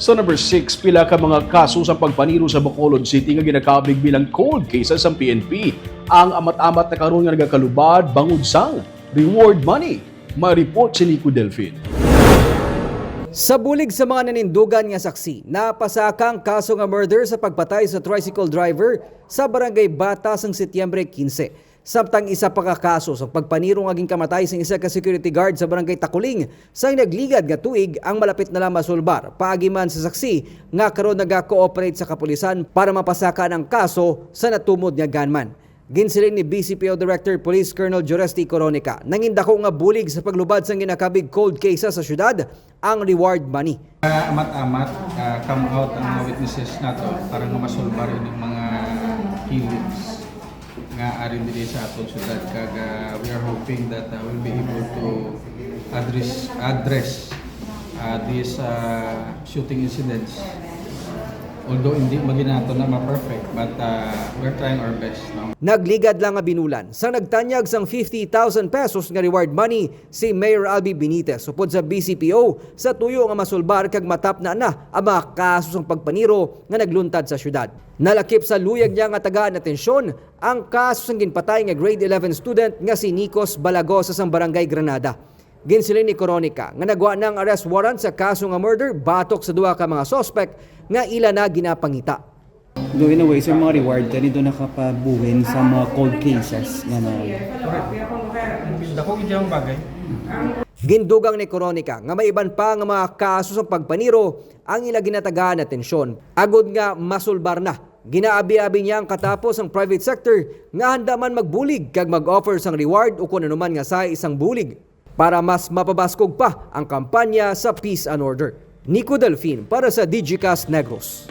Sa number 6, pila ka mga kaso sa pagpaniro sa Bacolod City nga ginakabig bilang cold cases sa PNP. Ang amat-amat na karon nga nagakalubad bangod sang reward money. Ma-report si Nico Delfin. Sa bulig sa mga nanindugan nga saksi, napasakang kaso nga murder sa pagpatay sa tricycle driver sa barangay Batas ng Setyembre 15. Samtang isa pa ka kaso sa pagpaniro nga aging kamatay sa isa ka security guard sa barangay Takuling sa nagligad nga tuig ang malapit na lang masulbar. Paagi man sa saksi nga karon naga-cooperate sa kapulisan para mapasakan ang kaso sa natumod nga gunman. Ginsiling ni BCPO Director Police Colonel Joresti Coronica nangindako nga bulig sa paglubad sa ginakabig cold cases sa syudad ang reward money. Uh, amat-amat, uh, come out ang mga witnesses nato para nga masulbar yung mga nga arin dili sa atong syudad kag uh, we are hoping that uh, we'll be able to address address uh, these uh, shooting incidents although hindi maginato na ma-perfect but uh, we're trying our best no? Nagligad lang nga binulan sa nagtanyag sang 50,000 pesos nga reward money si Mayor Albi Benitez upod sa BCPO sa tuyo nga masulbar kag matap na na ang mga kaso sang pagpaniro nga nagluntad sa syudad. Nalakip sa luyag niya nga tagaan atensyon ang kaso sang ginpatay nga grade 11 student nga si Nikos Balagos sa sang barangay Granada. Ginsilin ni Coronica nga nagwa ng arrest warrant sa kaso nga murder batok sa duha ka mga suspect nga ila na ginapangita. Do in a way, sir, mga reward ka dito nakapabuhin sa mga cold cases nga na Dako yung bagay Gindugang ni Coronica nga may iban pa nga mga kaso sa pagpaniro ang ila ginatagaan atensyon. Agod nga masulbar na. Ginaabi-abi niya ang katapos ang private sector nga handa man magbulig kag mag-offer sang reward o kung ano man nga sa isang bulig para mas mapabaskog pa ang kampanya sa peace and order. Nico Delfin para sa Digicast Negros.